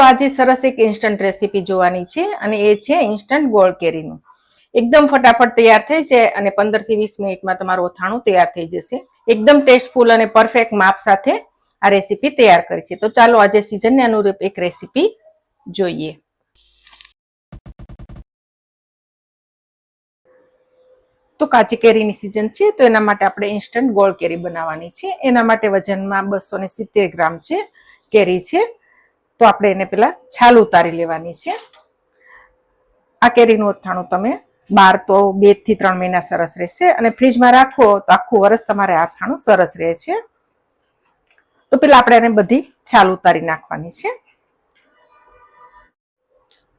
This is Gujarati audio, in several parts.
તો આજે સરસ એક ઇન્સ્ટન્ટ રેસીપી જોવાની છે અને એ છે ઇન્સ્ટન્ટ ગોળ કેરીનું. એકદમ ફટાફટ તૈયાર થઈ જાય અને પંદરથી વીસ મિનિટમાં તમારું અથાણું તૈયાર થઈ જશે. એકદમ ટેસ્ટફુલ અને પરફેક્ટ માપ સાથે આ રેસીપી તૈયાર કરી છે. તો ચાલો આજે સિઝનને અનુરૂપ એક રેસીપી જોઈએ. તો કાચી કેરીની સિઝન છે, તો એના માટે આપણે ઇન્સ્ટન્ટ ગોળ કેરી બનાવવાની છે. એના માટે વજનમાં બસો ગ્રામ છે કેરી છે. તો આપણે એને પેલા છાલ ઉતારી લેવાની છે. આ કેરીનું અથાણું તમે બાર તો બેથી ત્રણ મહિના સરસ રહેશે અને ફ્રીજમાં રાખો તો આખું વર્ષ તમારે આ અથાણું સરસ રહે છે તો પેલા આપણે એને બધી છાલ ઉતારી નાખવાની છે.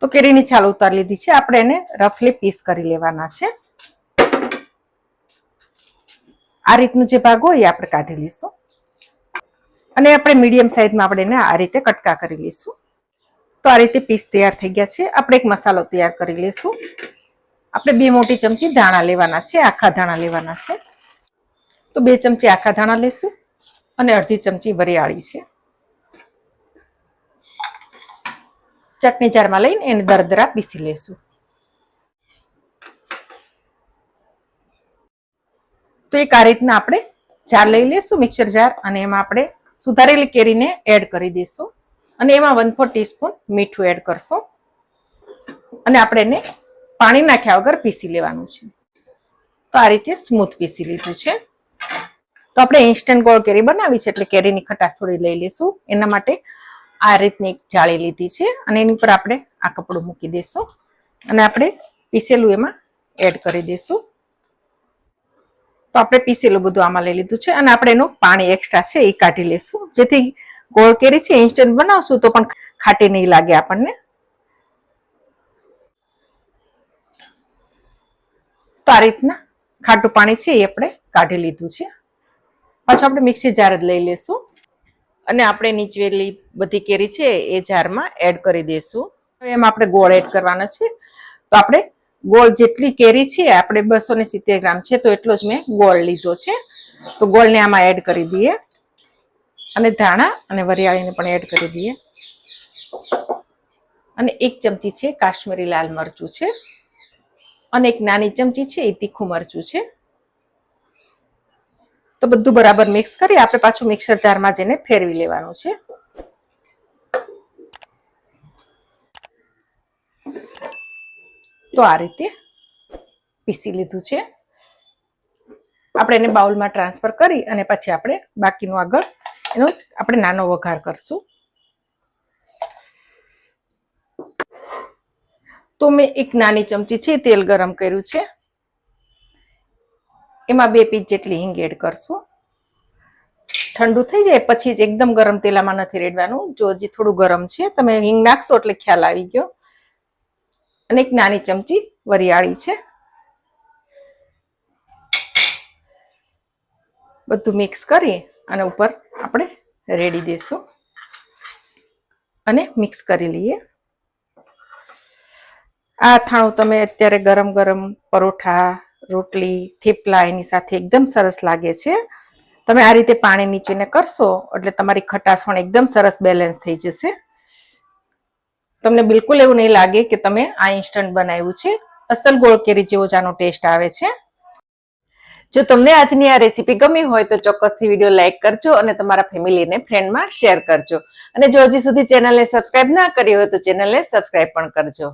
તો કેરીની છાલ ઉતારી લીધી છે. આપણે એને રફલી પીસ કરી લેવાના છે. આ રીતનું જે ભાગ હોય એ આપણે કાઢી લઈશું. અને આપણે મીડિયમ સાઈઝમાં આપણે એને આ રીતે કટકા કરી લઈશું. તો આ રીતે પીસ તૈયાર થઈ ગયા છે. આપણે એક મસાલો તૈયાર કરી લઈશું. આપણે બે મોટી ચમચી ધાણા લેવાના છે, આખા ધાણા લેવાના છે. તો બે ચમચી આખા ધાણા લઈશું અને અડધી ચમચી વરિયાળી છે. ચટણી જારમાં લઈને એને દરદરા પીસી લેશું તો એક આ રીતના આપણે જાર લઈ લેશું મિક્સર જાર, અને એમાં આપણે સુધારેલી કેરીને એડ કરી દઈશું. અને એમાં વન ફોર ટીસ્પૂન મીઠું એડ કરશું. અને આપણે એને પાણી નાખ્યા વગર પીસી લેવાનું છે. તો આ રીતે સ્મૂથ પીસી લીધું છે. તો આપણે ઇન્સ્ટન્ટ ગોળ કેરી બનાવી છે, એટલે કેરીની ખટાશ થોડી લઈ લઈશું. એના માટે આ રીતની એક જાળી લીધી છે અને એની પર આપણે આ કપડું મૂકી દઈશું. અને આપણે પીસેલું એમાં એડ કરી દઈશું. તો આપણે પીસેલું બધું આમાં લઈ લીધું છે અને આપણે એનું પાણી એક્સ્ટ્રા છે એ કાઢી લેશું. જેથી ગોળ કેરી છે ઇન્સ્ટન્ટ બનાવશું તો પણ ખાટી નહીં લાગે આપણને. તો આ રીતના ખાટું પાણી છે એ આપણે કાઢી લીધું છે. પાછું આપણે મિક્સી જાર જ લઈ લેશું. અને આપણે નીચવેલી બધી કેરી છે એ જારમાં એડ કરી દઈશું એમાં આપણે ગોળ એડ કરવાનો છે. તો આપણે ગોળ જેટલી કેરી છે, આપણે બસો સિત્તેર ગ્રામ છે, તો એટલો જ મેં ગોળ લીધો છે. તો ગોળને આમાં એડ કરી દઈએ. અને ધાણા અને વરિયાળીને પણ એડ કરી દઈએ. અને એક ચમચી છે કાશ્મીરી લાલ મરચું છે. અને એક નાની ચમચી છે એ તીખું મરચું છે. તો બધું બરાબર મિક્સ કરી, આપણે પાછું મિક્સર જારમાં જઈને ફેરવી લેવાનું છે. તો આ રીતે પીસી લીધું છે. આપણે એને બાઉલમાં ટ્રાન્સફર કરી અને પછી આપણે બાકીનું આગળ એનો આપણે નાનો વઘાર કરશું. તો મેં એક નાની ચમચી છે તેલ ગરમ કર્યું છે. એમાં બે પીસ જેટલી હિંગ એડ કરશું. ઠંડુ થઈ જાય પછી જ એકદમ ગરમ તેલામાં નથી રેડવાનું. જો હજી થોડું ગરમ છે, તમે હિંગ નાખશો એટલે ખ્યાલ આવી ગયો. અને એક નાની ચમચી વરિયાળી છે. બધું મિક્સ કરી અને ઉપર આપણે રેડી દઈશું અને મિક્સ કરી લઈએ. આ અથાણું તમે અત્યારે ગરમ ગરમ પરોઠા, રોટલી, થેપલા એની સાથે એકદમ સરસ લાગે છે. તમે આ રીતે પાણી નીચેને કરશો એટલે તમારી ખટાશ પણ એકદમ સરસ બેલેન્સ થઈ જશે. તમને બિલકુલ એવું નહીં લાગે કે તમે આ ઇન્સ્ટન્ટ બનાવ્યું છે. અસલ ગોળ કેરી જેવો જ ટેસ્ટ આવે છે. જો તમને આજની આ રેસીપી ગમી હોય તો ચોક્કસથી વીડિયો લાઇક કરજો અને તમારા ફેમિલીને ફ્રેન્ડમાં શેર કરજો. અને જો હજી સુધી ચેનલને સબસ્ક્રાઇબ ના કરી હોય તો ચેનલને સબસ્ક્રાઇબ પણ કરજો.